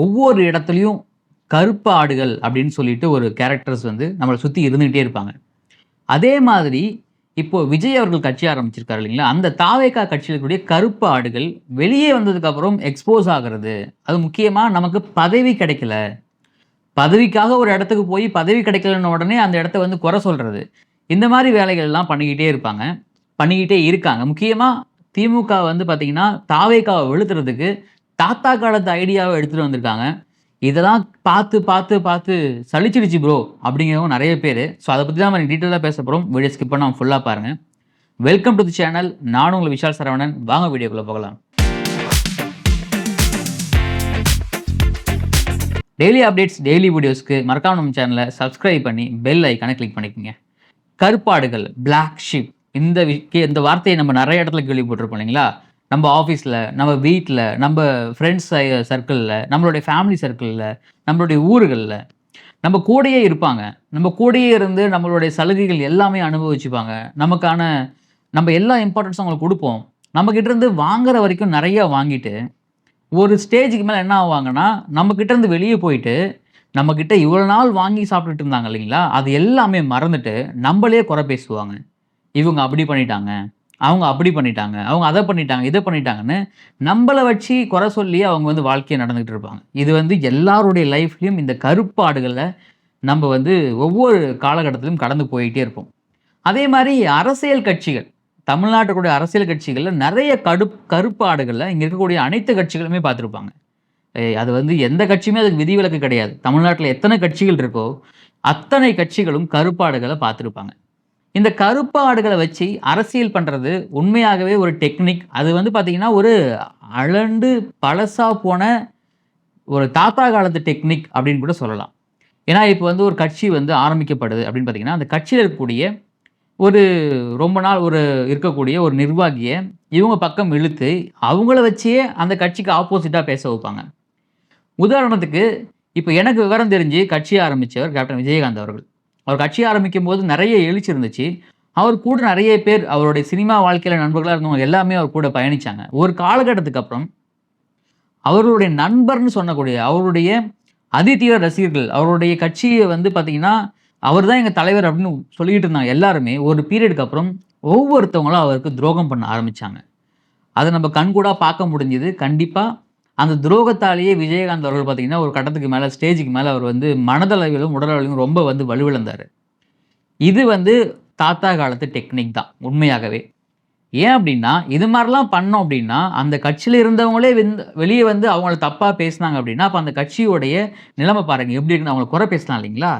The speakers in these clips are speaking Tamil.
ஒவ்வொரு இடத்துலையும் கருப்பு ஆடுகள் அப்படின்னு சொல்லிட்டு ஒரு கேரக்டர்ஸ் வந்து நம்மளை சுற்றி இருந்துகிட்டே இருப்பாங்க. அதே மாதிரி இப்போ விஜய் அவர்கள் கட்சி ஆரம்பிச்சிருக்காரு இல்லைங்களா? அந்த தாவேக்கா கட்சியில் இருக்கக்கூடிய கருப்பு ஆடுகள் வெளியே வந்ததுக்கப்புறம் எக்ஸ்போஸ் ஆகிறது. அது முக்கியமாக நமக்கு பதவி கிடைக்கல. பதவிக்காக ஒரு இடத்துக்கு போய் பதவி கிடைக்கலன்னு உடனே அந்த இடத்த வந்து குறை சொல்கிறது இந்த மாதிரி வேலைகள்லாம் பண்ணிக்கிட்டே இருப்பாங்க. பண்ணிக்கிட்டே இருக்காங்க. முக்கியமாக திமுக வந்து பார்த்திங்கன்னா தாவேக்காவை வெளுத்துறதுக்கு தாத்தா காலத்து ஐடியாவை எடுத்துகிட்டு வந்திருக்காங்க. இதெல்லாம் பார்த்து பார்த்து பார்த்து சளிச்சிடுச்சு ப்ரோ அப்படிங்கிறவங்க நிறைய பேர். ஸோ அதை பற்றி தான் நம்ம டீட்டெயிலாக பேச போகிறோம் வீடியோ ஸ்கிப் பண்ணாமல் ஃபுல்லாக பாருங்கள் வெல்கம் டு தி சேனல் நானும் உங்கள் விஷால் சரவணன். வாங்க வீடியோக்குள்ளே போகலாம். டெய்லி அப்டேட்ஸ் டெய்லி வீடியோஸ்க்கு மறக்காம நம்ம சேனலை சப்ஸ்கிரைப் பண்ணி பெல் ஐக்கானை கிளிக் பண்ணிக்கோங்க. கருப்பாடுகள் பிளாக் ஷிப் இந்த வி- இந்த வார்த்தையை நம்ம நிறைய இடத்துல கேள்விப்பட்டிருப்போம் இல்லைங்களா? நம்ம ஆஃபீஸில் நம்ம வீட்டில் நம்ம ஃப்ரெண்ட்ஸ் சர்க்கிளில் நம்மளுடைய ஃபேமிலி சர்க்கிளில் நம்மளுடைய ஊர்களில் நம்ம கூடயே இருப்பாங்க. நம்ம கூடயே இருந்து நம்மளுடைய சலுகைகள் எல்லாமே அனுபவிச்சுப்பாங்க. நமக்கான நம்ம எல்லா இம்பார்ட்டன்ஸும் அவங்களுக்கு கொடுப்போம். நம்மக்கிட்டேருந்து வாங்குற வரைக்கும் நிறையா வாங்கிட்டு ஒரு ஸ்டேஜுக்கு மேலே என்ன ஆவாங்கன்னா நம்மக்கிட்டேருந்து வெளியே போயிட்டு நம்மக்கிட்ட இவ்வளோ நாள் வாங்கி சாப்பிட்டுட்டு இருந்தாங்க இல்லைங்களா? அது எல்லாமே மறந்துட்டு நம்மளே குறை பேசுவாங்க. இவங்க அப்படி பண்ணிட்டாங்க. அவங்க அப்படி பண்ணிட்டாங்க அவங்க அதை பண்ணிட்டாங்க இதை பண்ணிட்டாங்கன்னு நம்மளை வச்சு குறை சொல்லி அவங்க வந்து வாழ்க்கையை நடந்துகிட்டு இருப்பாங்க. இது வந்து எல்லாருடைய லைஃப்லையும் இந்த கருப்பாடுகளை நம்ம வந்து ஒவ்வொரு காலகட்டத்திலும் கடந்து போயிட்டே இருப்போம். அதே மாதிரி அரசியல் கட்சிகள் தமிழ்நாட்டுக்குடைய அரசியல் கட்சிகளில் நிறைய கடு கருப்பாடுகளில் இங்கே இருக்கக்கூடிய அனைத்து கட்சிகளுமே பார்த்துருப்பாங்க. அது வந்து எந்த கட்சியுமே அதுக்கு விதிவிலக்கு கிடையாது. தமிழ்நாட்டில் எத்தனை கட்சிகள் இருக்கோ அத்தனை கட்சிகளும் கருப்பாடுகளை பார்த்துருப்பாங்க. இந்த கருப்பாடுகளை வச்சு அரசியல் பண்ணுறது உண்மையாகவே ஒரு டெக்னிக். அது வந்து பார்த்திங்கன்னா ஒரு அளண்டு பழசாக போன ஒரு தாத்தா காலத்து டெக்னிக் அப்படின்னு கூட சொல்லலாம். ஏன்னா இப்போ வந்து ஒரு கட்சி வந்து ஆரம்பிக்கப்படுது அப்படின்னு பார்த்தீங்கன்னா அந்த கட்சியில் இருக்கக்கூடிய ஒரு ரொம்ப நாள் ஒரு இருக்கக்கூடிய ஒரு நிர்வாகியை இவங்க பக்கம் இழுத்து அவங்கள வச்சே அந்த கட்சிக்கு ஆப்போசிட்டாக பேச வைப்பாங்க. உதாரணத்துக்கு இப்போ எனக்கு விவரம் தெரிஞ்சு கட்சி ஆரம்பித்தவர் கேப்டன் விஜயகாந்த் அவர்கள். அவர் கட்சி ஆரம்பிக்கும் போது நிறைய எழுச்சி இருந்துச்சு அவர் கூட நிறைய பேர் அவருடைய சினிமா வாழ்க்கையில் நண்பர்களாக இருந்தவங்க எல்லாமே அவர் கூட பயணித்தாங்க ஒரு காலகட்டத்துக்கு அப்புறம் அவர்களுடைய நண்பர்னு சொன்னக்கூடிய அவருடைய அதிதீவிர ரசிகர்கள் அவருடைய கட்சியை வந்து பார்த்தீங்கன்னா அவர் தான் எங்கள் தலைவர் அப்படின்னு சொல்லிக்கிட்டு இருந்தாங்க எல்லாருமே. ஒரு பீரியடுக்கு அப்புறம் ஒவ்வொருத்தவங்களும் அவருக்கு துரோகம் பண்ண ஆரம்பித்தாங்க அதை நம்ம கண்கூடாக பார்க்க முடிஞ்சுது. கண்டிப்பாக அந்த துரோகத்தாலேயே விஜயகாந்த் அவர்கள் பார்த்திங்கன்னா ஒரு கட்டத்துக்கு மேலே ஸ்டேஜுக்கு மேலே அவர் வந்து மனதளவிலும் உடலளவிலும் ரொம்ப வந்து வலுவிழந்தார். இது வந்து தாத்தா காலத்து டெக்னிக் தான் உண்மையாகவே. ஏன் அப்படின்னா இது மாதிரிலாம் பண்ணோம் அப்படின்னா அந்த கட்சியில் இருந்தவங்களே வந்து வெளியே வந்து அவங்கள தப்பாக பேசினாங்க அப்படின்னா அப்போ அந்த கட்சியோடைய நிலைமை பாருங்கள் எப்படி இருக்குன்னு அவங்கள குறை பேசலாம் இல்லைங்களா?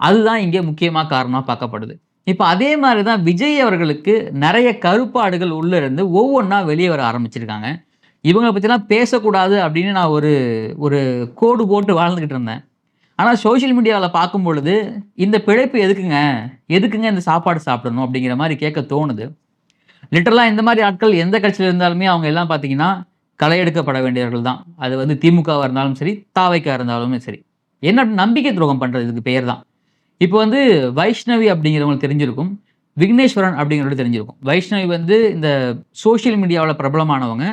அதுதான் இங்கே முக்கியமாக காரணமாக பார்க்கப்படுது. இப்போ அதே மாதிரி தான் விஜய் அவர்களுக்கு நிறைய கருப்பாடுகள் உள்ளே இருந்து ஒவ்வொன்றா வெளியே வர ஆரம்பிச்சிருக்காங்க. இவங்களை பற்றிலாம் பேசக்கூடாது அப்படின்னு நான் ஒரு ஒரு கோடு போட்டு வாழ்ந்துக்கிட்டு இருந்தேன். ஆனால் சோஷியல் மீடியாவில் பார்க்கும் பொழுது இந்த பிழைப்பு எதுக்குங்க? எதுக்குங்க இந்த சாப்பாடு சாப்பிடணும் அப்படிங்கிற மாதிரி கேட்க தோணுது. லிட்டரலாக இந்த மாதிரி ஆட்கள் எந்த கட்சியில் இருந்தாலுமே அவங்க எல்லாம் பார்த்தீங்கன்னா களை எடுக்கப்பட வேண்டியவர்கள் தான். அது வந்து திமுகவாக இருந்தாலும் சரி தாவைக்கா இருந்தாலுமே சரி. என்ன நம்பிக்கை துரோகம் பண்ணுறது இதுக்கு பெயர் தான். இப்போ வந்து வைஷ்ணவி அப்படிங்கிறவங்களுக்கு தெரிஞ்சிருக்கும். விக்னேஸ்வரன் அப்படிங்கிறது தெரிஞ்சிருக்கும். வைஷ்ணவி வந்து இந்த சோஷியல் மீடியாவில் பிரபலமானவங்க.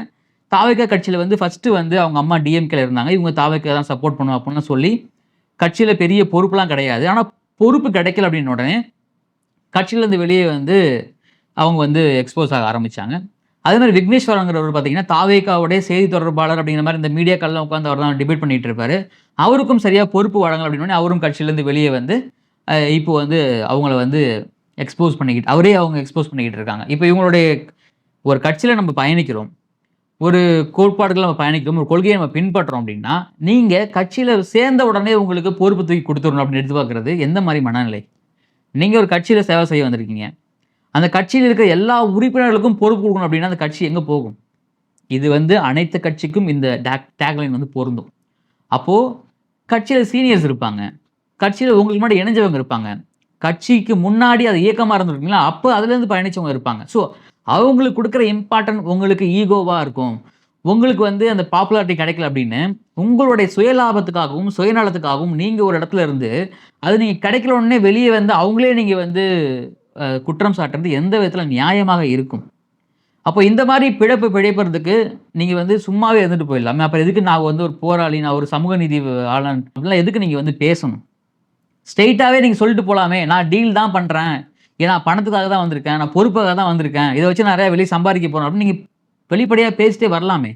தாவைக்கா கட்சியில் வந்து ஃபஸ்ட்டு வந்து அவங்க அம்மா டிஎம்கேல இருந்தாங்க. இவங்க தாவைக்கா தான் சப்போர்ட் பண்ணுவோம் அப்படின்னு சொல்லி கட்சியில் பெரிய பொறுப்புலாம் கிடையாது. ஆனால் பொறுப்பு கிடைக்கல அப்படின்னு உடனே கட்சியிலேருந்து வெளியே வந்து அவங்க வந்து எக்ஸ்போஸ் ஆக ஆரம்பித்தாங்க அதே மாதிரி விக்னேஸ்வரங்கிறவர் பார்த்தீங்கன்னா தாவேக்காவுடைய செய்தி தொடர்பாளர் அப்படிங்கிற மாதிரி இந்த மீடியாக்கள்லாம் உட்காந்து அவர் தான் டிபேட் பண்ணிட்டு இருப்பார். அவருக்கும் சரியாக பொறுப்பு வழங்கல அப்படின்னு உடனே அவரும் கட்சியிலேருந்து வெளியே வந்து இப்போ வந்து அவங்கள வந்து எக்ஸ்போஸ் பண்ணிக்கிட்டு அவரே அவங்க எக்ஸ்போஸ் பண்ணிக்கிட்டு இருக்காங்க. இப்போ இவங்களுடைய ஒரு கட்சியில் நம்ம பயணிக்கிறோம். ஒரு கோட்பாடுகள் நம்ம பயணிக்கிறோம் ஒரு கொள்கையை நம்ம பின்பற்றோம் அப்படின்னா நீங்கள் கட்சியில் சேர்ந்த உடனே உங்களுக்கு பொறுப்பு தூக்கி கொடுத்துடணும் அப்படின்னு எடுத்து பார்க்குறது எந்த மாதிரி மனநிலை? நீங்கள் ஒரு கட்சியில் சேவை செய்ய வந்திருக்கீங்க. அந்த கட்சியில் இருக்கிற எல்லா உறுப்பினர்களுக்கும் பொறுப்பு கொடுக்கணும் அப்படின்னா அந்த கட்சி எங்கே போகும்? இது வந்து அனைத்து கட்சிக்கும் இந்த டேக் டேக்லைன் வந்து பொருந்தும். அப்போது கட்சியில் சீனியர்ஸ் இருப்பாங்க. கட்சியில் உங்களுக்கு முன்னாடி இணைஞ்சவங்க இருப்பாங்க. கட்சிக்கு முன்னாடி அது இயக்கமாக இருந்திருக்கீங்களா? அப்போ அதுலேருந்து பயணிச்சவங்க இருப்பாங்க. ஸோ அவங்களுக்கு கொடுக்குற இம்பார்ட்டன்ட் உங்களுக்கு ஈகோவாக இருக்கும். உங்களுக்கு வந்து அந்த பாப்புலாரிட்டி கிடைக்கல அப்படின்னு உங்களுடைய சுயலாபத்துக்காகவும் சுயநலத்துக்காகவும் நீங்கள் ஒரு இடத்துல இருந்து அது நீங்கள் கிடைக்கல உடனே வெளியே வந்து அவங்களே நீங்கள் வந்து குற்றம் சாட்டுறது எந்த விதத்தில் நியாயமாக இருக்கும். அப்போ இந்த மாதிரி பிழப்பு பிழைப்புறதுக்கு நீங்கள் வந்து சும்மாவே இருந்துட்டு போயிடலாமே. அப்புறம் எதுக்கு நான் வந்து ஒரு போராளி நான் ஒரு சமூக நீதி ஆளான் அப்படிலாம் எதுக்கு நீங்கள் வந்து பேசணும்? ஸ்ட்ரெயிட்டாகவே நீங்கள் சொல்லிட்டு போகலாமே நான் டீல் தான் பண்ணுறேன் ஏன்னா பணத்துக்காக தான் வந்திருக்கேன். நான் பொறுப்பாக தான் வந்திருக்கேன். இதை வச்சு நிறையா வெளியே சம்பாதிக்க போகிறேன் அப்படின்னு நீங்கள் வெளிப்படையாக பேசிட்டே வரலாமே.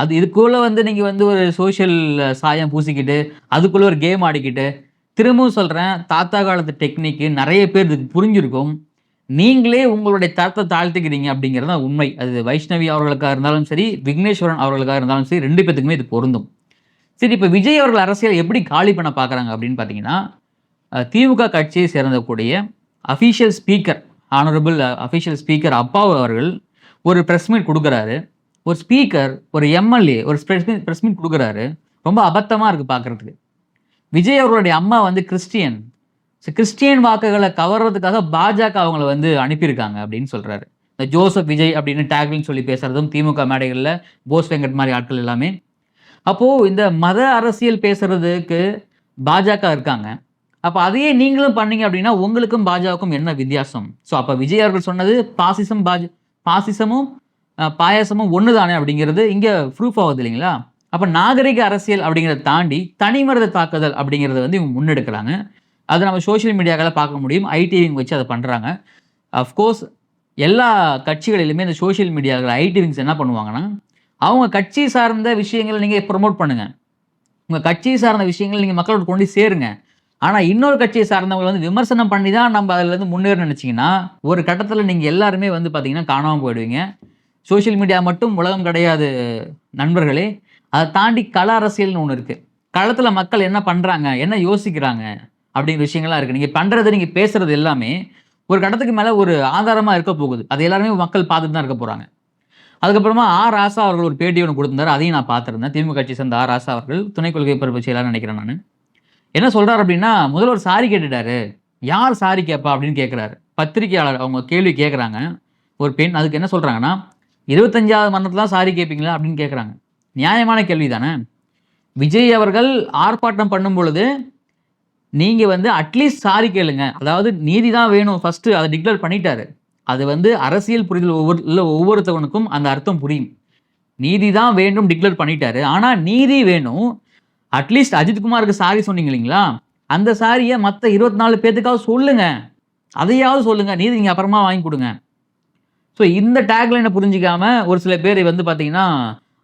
அது இதுக்குள்ளே வந்து நீங்கள் வந்து ஒரு சோஷியல் சாயம் பூசிக்கிட்டு அதுக்குள்ளே ஒரு கேம் ஆடிக்கிட்டு திரும்பவும் சொல்கிறேன் தாத்தா காலத்து டெக்னிக்கு நிறைய பேர் இதுக்கு புரிஞ்சிருக்கும். நீங்களே உங்களுடைய தரத்தை தாழ்த்திக்கிறீங்க அப்படிங்கிறது தான் உண்மை. அது வைஷ்ணவி அவர்களுக்காக இருந்தாலும் சரி விக்னேஸ்வரன் அவர்களுக்காக இருந்தாலும் சரி ரெண்டு பேத்துக்குமே இது பொருந்தும். சரி இப்போ விஜய் அவர்கள் அரசியல் எப்படி காலி பண்ண பார்க்குறாங்க அப்படின்னு பார்த்தீங்கன்னா திமுக கட்சியை சேர்ந்தக்கூடிய official speaker honourable official speaker Appavu அவர்கள் ஒரு ப்ரெஸ் மீட் கொடுக்குறாரு. ஒரு ஸ்பீக்கர் ஒரு எம்எல்ஏ ஒரு ப்ரெஸ் மீட் ப்ரெஸ் மீட் கொடுக்குறாரு. ரொம்ப அபத்தமாக இருக்குது பார்க்குறதுக்கு. விஜய் அவர்களுடைய அம்மா வந்து கிறிஸ்டியன் ஸோ கிறிஸ்டியன் வாக்குகளை கவர்றதுக்காக பாஜக அவங்கள வந்து அனுப்பியிருக்காங்க அப்படின்னு சொல்கிறாரு இந்த ஜோசப் விஜய் அப்படின்னு டேக்லின்னு சொல்லி பேசுகிறதும் திமுக மேடைகளில் போஸ் வெங்கட் மாதிரி ஆட்கள் எல்லாமே. அப்போது இந்த மத அரசியல் பேசுகிறதுக்கு பாஜக இருக்காங்க. அப்போ அதையே நீங்களும் பண்ணீங்க அப்படின்னா உங்களுக்கும் பாஜகவுக்கும் என்ன வித்தியாசம்? ஸோ அப்போ விஜய் அவர்கள் சொன்னது பாசிசம் பாஜ பாசிசமும் பாயாசமும் ஒன்று தானே அப்படிங்கிறது இங்கே ப்ரூஃப் ஆகுது இல்லைங்களா? அப்போ நாகரிக அரசியல் அப்படிங்கிறத தாண்டி தனிமனித தாக்குதல் அப்படிங்கிறத வந்து இவங்க முன்னெடுக்கிறாங்க. அதை நம்ம சோஷியல் மீடியாக்களில் பார்க்க முடியும். ஐடிவிங் வச்சு அதை பண்ணுறாங்க அஃப்கோர்ஸ் எல்லா கட்சிகளிலுமே இந்த சோஷியல் மீடியாவில் ஐடிவிங்ஸ் என்ன பண்ணுவாங்கன்னா அவங்க கட்சி சார்ந்த விஷயங்களை நீங்கள் ப்ரொமோட் பண்ணுங்கள் உங்கள் கட்சி சார்ந்த விஷயங்கள் நீங்கள் மக்களோட கொண்டு சேருங்க. ஆனால் இன்னொரு கட்சியை சார்ந்தவங்க வந்து விமர்சனம் பண்ணி தான் நம்ம அதுலேருந்து முன்னேற நினச்சிங்கன்னா ஒரு கட்டத்தில் நீங்கள் எல்லாருமே வந்து பார்த்தீங்கன்னா காணாமல் போயிடுவீங்க. சோஷியல் மீடியா மட்டும் உலகம் கிடையாது நண்பர்களே. அதை தாண்டி கள அரசியல்னு ஒன்று இருக்குது களத்தில் மக்கள் என்ன பண்ணுறாங்க என்ன யோசிக்கிறாங்க அப்படிங்கிற விஷயங்கள்லாம் இருக்குது நீங்கள் பண்ணுறது நீங்கள் பேசுகிறது எல்லாமே ஒரு கட்டத்துக்கு மேலே ஒரு ஆதாரமாக இருக்க போகுது. அது எல்லாருமே மக்கள் பார்த்துட்டு தான் இருக்க போகிறாங்க அதுக்கப்புறமா ஆர் ராசா அவர்கள் ஒரு பேட்டி ஒன்று கொடுத்துருந்தார். அதையும் நான் பார்த்துருந்தேன். திமுக கட்சி சேர்ந்த ஆர் ராசா அவர்கள் துணை கொள்கை பொறுப்பு செயலாளர் நினைக்கிறேன் நான். என்ன சொல்கிறார் அப்படின்னா முதல்வர் சாரி கேட்டுட்டாரு. யார் சாரி கேட்பா அப்படின்னு கேட்குறாரு பத்திரிகையாளர் அவங்க கேள்வி கேட்குறாங்க ஒரு பெண் அதுக்கு என்ன சொல்கிறாங்கன்னா இருபத்தஞ்சாவது மரணத்தில் தான் சாரி கேட்பீங்களா அப்படின்னு கேட்குறாங்க நியாயமான கேள்வி தானே விஜய் அவர்கள் ஆர்ப்பாட்டம் பண்ணும் பொழுது நீங்கள் வந்து அட்லீஸ்ட் சாரி கேளுங்க. அதாவது நீதி தான் வேணும். ஃபஸ்ட்டு அதை டிக்ளேர் பண்ணிட்டாரு. அது வந்து அரசியல் புரிதல் ஒவ்வொரு இல்லை ஒவ்வொருத்தவனுக்கும் அந்த அர்த்தம் புரியும். நீதி தான் வேண்டும் டிக்ளேர் பண்ணிட்டாரு. ஆனால் நீதி வேணும். அட்லீஸ்ட் அஜித்குமாருக்கு சாரி சொன்னீங்க இல்லைங்களா அந்த சாரியை மற்ற இருபத்தி நாலு பேர்த்துக்காவது சொல்லுங்க. அதையாவது சொல்லுங்க. நீதி நீங்கள் அப்புறமா வாங்கி கொடுங்க. ஸோ இந்த டேக்லைனை புரிஞ்சிக்காம ஒரு சில பேர் வந்து பார்த்தீங்கன்னா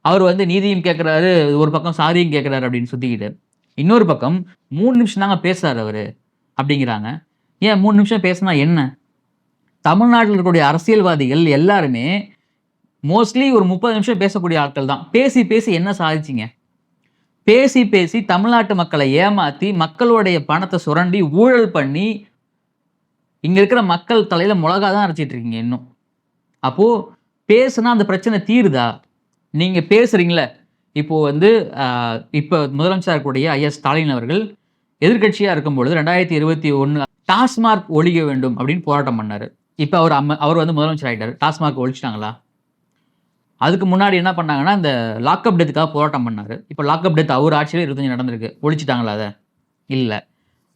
அவர் வந்து நீதியும் கேட்குறாரு ஒரு பக்கம் சாரியும் கேட்குறாரு அப்படின்னு சுற்றிக்கிட்டு இன்னொரு பக்கம் மூணு நிமிஷம் தாங்க பேசுறாரு அவர் அப்படிங்கிறாங்க. ஏன் மூணு நிமிஷம் பேசினா என்ன? தமிழ்நாட்டில் இருக்கக்கூடிய அரசியல்வாதிகள் எல்லாருமே மோஸ்ட்லி ஒரு முப்பது நிமிஷம் பேசக்கூடிய ஆட்கள் தான். பேசி பேசி என்ன சாதிச்சிங்க? பேசி பேசி தமிழ்நாட்டு மக்களை ஏமாற்றி மக்களுடைய பணத்தை சுரண்டி ஊழல் பண்ணி இங்கே இருக்கிற மக்கள் தலையில் மிளகா தான் அரைச்சிட்டு இருக்கீங்க இன்னும். அப்போது பேசுனா அந்த பிரச்சனை தீருதா? நீங்கள் பேசுகிறீங்களே இப்போது வந்து இப்போ முதலமைச்சர் இருக்கக்கூடிய ஐயா ஸ்டாலின் அவர்கள் எதிர்க்கட்சியாக இருக்கும் பொழுது ரெண்டாயிரத்தி இருபத்தி ஒன்று டாஸ்மார்க் ஒழிக்க வேண்டும் அப்படின்னு போராட்டம் பண்ணார். இப்போ அவர் அம்ம அவர் வந்து முதலமைச்சர் ஆகிட்டார் டாஸ்மார்க் ஒழிச்சிட்டாங்களா? அதுக்கு முன்னாடி என்ன பண்ணாங்கன்னா இந்த லாக்அப் டெத்துக்காக போராட்டம் பண்ணார். இப்போ லாக்அப் டெத் அவர் ஆட்சியில் இருபத்தஞ்சு நடந்திருக்கு. ஒழிச்சிட்டாங்களா அதை? இல்லை.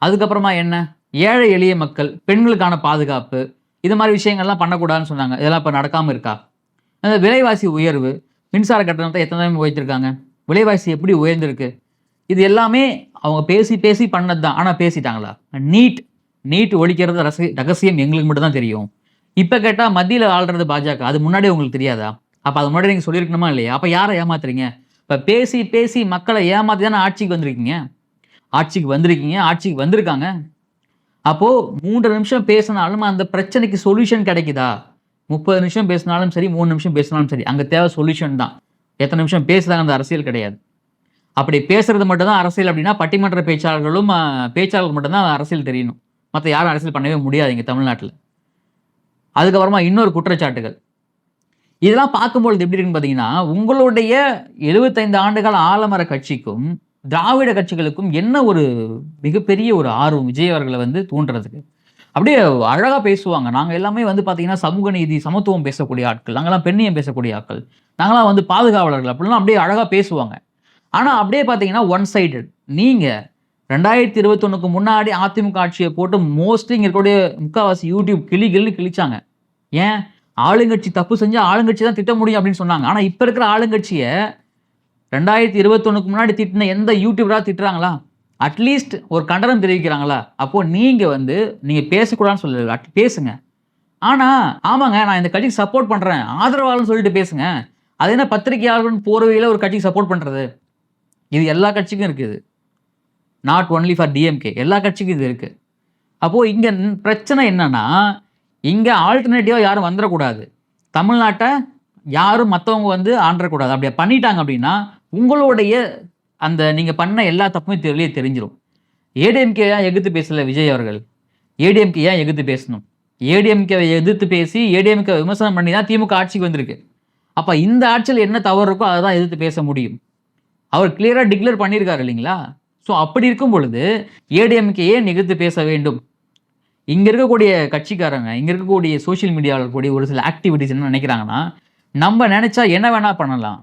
அதுக்கப்புறமா என்ன? ஏழை எளிய மக்கள் பெண்களுக்கான பாதுகாப்பு இது மாதிரி விஷயங்கள்லாம் பண்ணக்கூடாதுன்னு சொன்னாங்க. இதெல்லாம் இப்போ நடக்காமல் இருக்கா? அந்த விலைவாசி உயர்வு மின்சார கட்டணத்தை எத்தனை தடவை உயர்த்திருக்காங்க? விலைவாசி எப்படி உயர்ந்திருக்கு? இது எல்லாமே அவங்க பேசி பேசி பண்ணது தான். ஆனால் பேசிட்டாங்களா? நீட். நீட் ஒழிக்கிறது ரகசியம் எங்களுக்கு மட்டும் தான் தெரியும். இப்போ கேட்டால் மத்தியில் ஆள்றது பாஜக. அது முன்னாடியே உங்களுக்கு தெரியாதா? அப்போ அது முன்னாடி நீங்கள் சொல்லியிருக்கணுமா இல்லையா? அப்போ யாரை ஏமாத்துறீங்க? இப்போ பேசி பேசி மக்களை ஏமாத்தி தானே ஆட்சிக்கு வந்திருக்கீங்க? ஆட்சிக்கு வந்திருக்கீங்க ஆட்சிக்கு வந்திருக்காங்க. அப்போது மூன்று நிமிஷம் பேசினாலும் அந்த பிரச்சனைக்கு சொல்யூஷன் கிடைக்குதா? முப்பது நிமிஷம் பேசினாலும் சரி மூணு நிமிஷம் பேசினாலும் சரி அங்கே தேவை சொல்யூஷன் தான். எத்தனை நிமிஷம் பேசுகிறாங்க அந்த அரசியல் கிடையாது. அப்படி பேசுறது மட்டும் தான் அரசியல் அப்படின்னா பட்டிமன்ற பேச்சாளர்களும் பேச்சாளர்கள் மட்டும்தான் அரசியல் தெரியணும். மற்ற யாரும் அரசியல் பண்ணவே முடியாது இங்கே தமிழ்நாட்டில். அதுக்கப்புறமா இன்னொரு குற்றச்சாட்டுகள். இதெல்லாம் பார்க்கும்பொழுது எப்படி இருக்குன்னு பார்த்தீங்கன்னா உங்களுடைய எழுபத்தைந்து ஆண்டுகால ஆலமர கட்சிக்கும் திராவிட கட்சிகளுக்கும் என்ன ஒரு மிகப்பெரிய ஒரு ஆர்வம் விஜய் அவர்களை வந்து தூண்டுறதுக்கு? அப்படியே அழகாக பேசுவாங்க. நாங்கள் எல்லாமே வந்து பார்த்தீங்கன்னா சமூக நீதி சமத்துவம் பேசக்கூடிய ஆட்கள். நாங்களாம் பெண்ணியம் பேசக்கூடிய ஆட்கள். நாங்களாம் வந்து பாதுகாவலர்கள். அப்படிலாம் அப்படியே அழகாக பேசுவாங்க. ஆனால் அப்படியே பார்த்தீங்கன்னா ஒன் சைடட் நீங்கள் ரெண்டாயிரத்தி இருபத்தொன்னுக்கு முன்னாடி அதிமுக ஆட்சியை போட்டு மோஸ்ட்லி இங்கே இருக்கக்கூடிய முக்கால்வாசி யூடியூப் கிளி கிளி கிழிச்சாங்க. ஏன்? ஆளுங்கட்சி தப்பு செஞ்சால் ஆளுங்கட்சி தான் திட்ட முடியும் அப்படின்னு சொன்னாங்க. ஆனால் இப்போ இருக்கிற ஆளுங்கட்சியை ரெண்டாயிரத்தி இருபத்தொன்னுக்கு முன்னாடி திட்டின எந்த யூடியூபராக திட்டுறாங்களா? அட்லீஸ்ட் ஒரு கண்டனம் தெரிவிக்கிறாங்களா? அப்போது நீங்கள் வந்து நீங்கள் பேசக்கூடாதுன்னு சொல்லல. அட் பேசுங்க. ஆனால் ஆமாங்க நான் இந்த கட்சிக்கு சப்போர்ட் பண்ணுறேன் ஆதரவாளர்னு சொல்லிட்டு பேசுங்க. அது என்ன பத்திரிகையாளர்கள் போகிறவையில் ஒரு கட்சிக்கு சப்போர்ட் பண்ணுறது இது எல்லா கட்சிக்கும் இருக்குது. நாட் ஒன்லி ஃபார் டிஎம்கே எல்லா கட்சிக்கும் இது இருக்குது அப்போது இங்கே பிரச்சனை என்னென்னா இங்கே ஆல்டர்னேட்டிவாக யாரும் வந்துடக்கூடாது தமிழ்நாட்டை யாரும் மற்றவங்க வந்து ஆண்டக்கூடாது அப்படியே பண்ணிட்டாங்க அப்படின்னா உங்களுடைய அந்த நீங்கள் பண்ண எல்லா தப்புமே தெரியலையே தெரிஞ்சிடும் ஏடிஎம்கே ஏன் எதிர்த்து பேசல விஜய் அவர்கள்? ஏடிஎம்கே ஏன் எதிர்த்து பேசணும்? ஏடிஎம்கே எதிர்த்து பேசி ஏடிஎம்கே விமர்சனம் பண்ணி தான் திமுக ஆட்சிக்கு வந்திருக்கு. அப்போ இந்த ஆட்சியில் என்ன தவறு இருக்கோ அதை தான் எதிர்த்து பேச முடியும். அவர் கிளியராக டிக்ளேர் பண்ணியிருக்காரு இல்லைங்களா? ஸோ அப்படி இருக்கும் பொழுது ஏடிஎம்கே ஏன் எதிர்த்து பேச வேண்டும்? இங்கே இருக்கக்கூடிய கட்சிக்காரங்க இங்கே இருக்கக்கூடிய சோஷியல் மீடியாவில் இருக்கக்கூடிய ஒரு சில ஆக்டிவிட்டிஸ் என்ன நினைக்கிறாங்கன்னா நம்ம நினச்சா என்ன வேணால் பண்ணலாம்.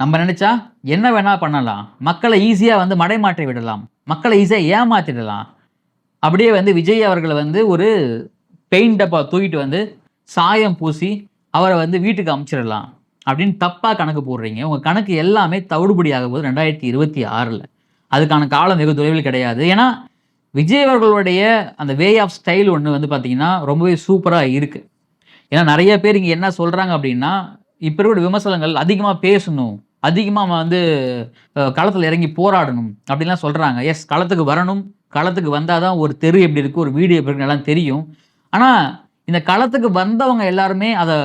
நம்ம நினச்சா என்ன வேணால் பண்ணலாம். மக்களை ஈஸியாக வந்து மடைமாற்றி விடலாம். மக்களை ஈஸியாக ஏமாற்றிடலாம் அப்படியே வந்து விஜய் அவர்களை வந்து ஒரு பெயிண்ட் டப்பா தூக்கிட்டு வந்து சாயம் பூசி அவரை வந்து வீட்டுக்கு அமுச்சிடலாம். அப்படின்னு தப்பாக கணக்கு போடுறீங்க. உங்கள் கணக்கு எல்லாமே தவிடுபடியாக போது ரெண்டாயிரத்தி இருபத்தி ஆறில். அதுக்கான காலம் வெகு தொலைவில் கிடையாது. ஏன்னா விஜய் அவர்களுடைய அந்த வே ஆஃப் ஸ்டைல் ஒன்று வந்து பார்த்தீங்கன்னா ரொம்பவே சூப்பராக இருக்குது ஏன்னா நிறைய பேர் இங்கே என்ன சொல்கிறாங்க அப்படின்னா இப்போ இருக்கிற விமர்சனங்கள் அதிகமாக பேசணும் அதிகமாக வந்து களத்தில் இறங்கி போராடணும் அப்படின்லாம் சொல்கிறாங்க எஸ் களத்துக்கு வரணும் களத்துக்கு வந்தால் தான் ஒரு தெரு எப்படி இருக்குது ஒரு வீடு எப்படி இருக்குன்னு எல்லாம் தெரியும். ஆனால் இந்த களத்துக்கு வந்தவங்க எல்லாருமே அதை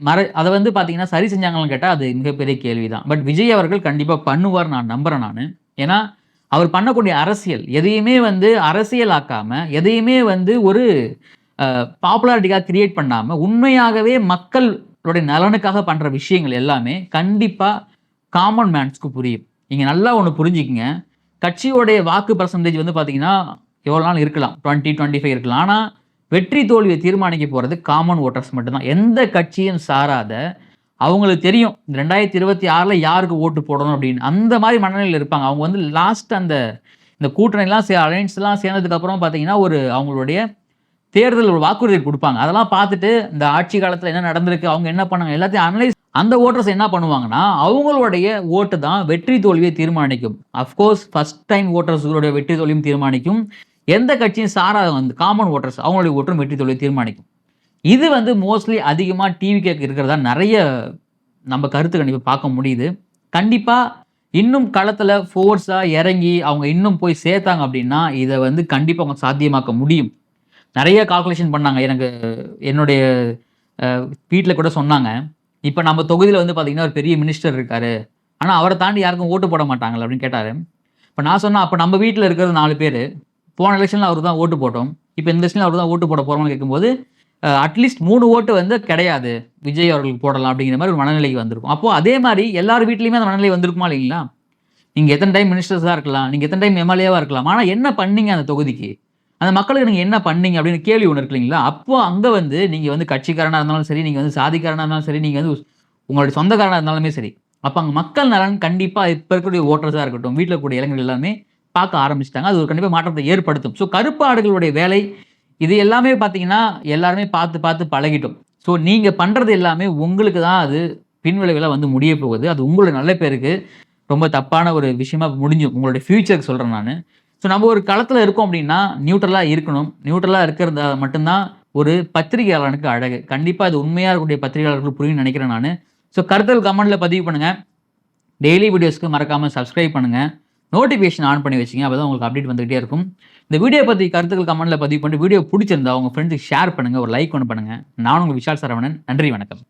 மற அதை வந்து பார்த்தீங்கன்னா சரி செஞ்சாங்களான்னு கேட்டால் அது மிகப்பெரிய கேள்வி தான் பட் விஜய் அவர்கள் கண்டிப்பாக பண்ணுவார் நான் நம்புகிறேன் நான். ஏன்னா அவர் பண்ணக்கூடிய அரசியல் எதையுமே வந்து அரசியல் எதையுமே வந்து ஒரு பாப்புலாரிட்டிக்காக கிரியேட் பண்ணாமல் உண்மையாகவே மக்களுடைய நலனுக்காக பண்ணுற விஷயங்கள் எல்லாமே கண்டிப்பாக காமன் மேன்ஸ்க்கு புரியும். நீங்கள் நல்லா ஒன்று புரிஞ்சுக்கிங்க. கட்சியோடைய வாக்கு பர்சன்டேஜ் வந்து பார்த்தீங்கன்னா எவ்வளோ நாள் இருக்கலாம்? டுவெண்ட்டி டுவெண்ட்டி ஃபைவ் இருக்கலாம். ஆனால் வெற்றி தோல்வியை தீர்மானிக்க போகிறது காமன் ஓட்டர்ஸ் மட்டும்தான். எந்த கட்சியும் சாராத அவங்களுக்கு தெரியும் இந்த ரெண்டாயிரத்தி இருபத்தி ஆறில் யாருக்கு ஓட்டு போடணும் அப்படின்னு. அந்த மாதிரி மனநிலையில் இருப்பாங்க. அவங்க வந்து லாஸ்ட் அந்த இந்த கூட்டணிலாம் சே அலையன்ஸ்லாம் சேர்ந்ததுக்கப்புறம் பார்த்தீங்கன்னா ஒரு அவங்களுடைய தேர்தல் ஒரு வாக்குறுதி கொடுப்பாங்க. அதெல்லாம் பார்த்துட்டு இந்த ஆட்சி காலத்தில் என்ன நடந்திருக்கு அவங்க என்ன பண்ணாங்க எல்லாத்தையும் அனலைஸ் அந்த ஓட்டர்ஸ் என்ன பண்ணுவாங்கன்னா அவங்களுடைய ஓட்டு தான் வெற்றி தோல்வியை தீர்மானிக்கும். அஃப்கோர்ஸ் ஃபர்ஸ்ட் டைம் ஓட்டர்ஸுடைய வெற்றி தோல்வியும் தீர்மானிக்கும். எந்த கட்சியும் சாராத வந்து காமன் ஓட்டர்ஸ் அவங்களுடைய ஓட்டும் வெற்றி தோல்வியை தீர்மானிக்கும். இது வந்து மோஸ்ட்லி அதிகமாக டிவி கேக் இருக்கிறதா நிறைய நம்ம கருத்து கண்டிப்பாக பார்க்க முடியுது. கண்டிப்பாக இன்னும் களத்தில் ஃபோர்ஸாக இறங்கி அவங்க இன்னும் போய் சேர்த்தாங்க அப்படின்னா இதை வந்து கண்டிப்பாக அவங்க சாத்தியமாக்க முடியும். நிறைய கால்குலேஷன் பண்ணாங்க. எனக்கு என்னுடைய வீட்டில் கூட சொன்னாங்க. இப்போ நம்ம தொகுதியில் வந்து பார்த்தீங்கன்னா ஒரு பெரிய மினிஸ்டர் இருக்கார். ஆனால் அவரை தாண்டி யாருக்கும் ஓட்டு போட மாட்டாங்களா அப்படின்னு கேட்டார். இப்போ நான் சொன்னேன் அப்போ நம்ம வீட்டில் இருக்கிறது நாலு பேர். போன எலெக்ஷனில் அவர் தான் ஓட்டு போட்டோம். இப்போ இந்த எலெக்ஷனில் அவர் தான் ஓட்டு போட போகிறோம்னு கேட்கும்போது அட்லீஸ்ட் மூணு ஓட்டு வந்து கிடையாது. விஜய் அவர்களுக்கு போடலாம் அப்படிங்கிற மாதிரி ஒரு மனநிலைக்கு வந்திருக்கும். அப்போ அதே மாதிரி எல்லார் வீட்லையுமே அந்த மனநிலை வந்திருக்குமா இல்லைங்களா? நீங்கள் எத்தனை டைம் மினிஸ்டர்ஸாக இருக்கலாம் நீங்கள் எத்தனை டைம் எம்எல்ஏவாக இருக்கலாம் ஆனால் என்ன பண்ணீங்க அந்த தொகுதிக்கு? அந்த மக்களுக்கு நீங்கள் என்ன பண்ணீங்க அப்படின்னு கேள்வி ஒன்று இருக்கு இல்லைங்களா? அப்போ அங்கே வந்து நீங்கள் வந்து கட்சிக்காரனாக இருந்தாலும் சரி நீங்கள் வந்து சாதிக்காரனாக இருந்தாலும் சரி நீங்கள் வந்து உங்களுடைய சொந்தக்காரனாக இருந்தாலுமே சரி அப்போ அங்கே மக்கள் நலன் கண்டிப்பாக இப்போ இருக்கக்கூடிய ஓட்டர்ஸாக இருக்கட்டும் வீட்டில் கூடிய இளைஞர்கள் எல்லாமே பார்க்க ஆரம்பிச்சிட்டாங்க. அது ஒரு கண்டிப்பாக மாற்றத்தை ஏற்படுத்தும். ஸோ கருப்பாடுகளுடைய வேலை இது எல்லாமே பார்த்தீங்கன்னா எல்லாருமே பார்த்து பார்த்து பழகிட்டோம். ஸோ நீங்கள் பண்ணுறது எல்லாமே உங்களுக்கு தான் அது பின்விளைவில் வந்து முடிய போகுது. அது உங்களோட நல்ல பேருக்கு ரொம்ப தப்பான ஒரு விஷயமா முடிஞ்சும் உங்களுடைய ஃப்யூச்சருக்கு சொல்கிறேன் நான். ஸோ நம்ம ஒரு களத்தில் இருக்கோம் அப்படின்னா நியூட்ரலாக இருக்கணும். நியூட்ரலாக இருக்கிறதா மட்டும்தான் ஒரு பத்திரிகையாளனுக்கு அழகு. கண்டிப்பாக அது உண்மையாக இருக்கக்கூடிய பத்திரிகையாளர்கள் புரியும் நினைக்கிறேன் நான். ஸோ கருத்தல் கமெண்ட்டில் பதிவு பண்ணுங்கள் டெய்லி வீடியோஸ்க்கு மறக்காமல் சப்ஸ்கிரைப் பண்ணுங்கள் நோட்டிஃபிகேஷன் ஆன் பண்ணி வச்சுங்க அப்போ தான் உங்களுக்கு அப்டேட் வந்துகிட்டே இருக்கும். இந்த வீடியோ பற்றி கருத்துக்கள் கமெண்ட்டில் பதிவு பண்ணிட்டு வீடியோ பிடிச்சிருந்தா உங்கள் ஃப்ரெண்ட்ஸுக்கு ஷேர் பண்ணுங்கள் ஒரு லைக் ஒன்று பண்ணுங்கள் நான் உங்கள் விஷால் சரவணன். நன்றி வணக்கம்.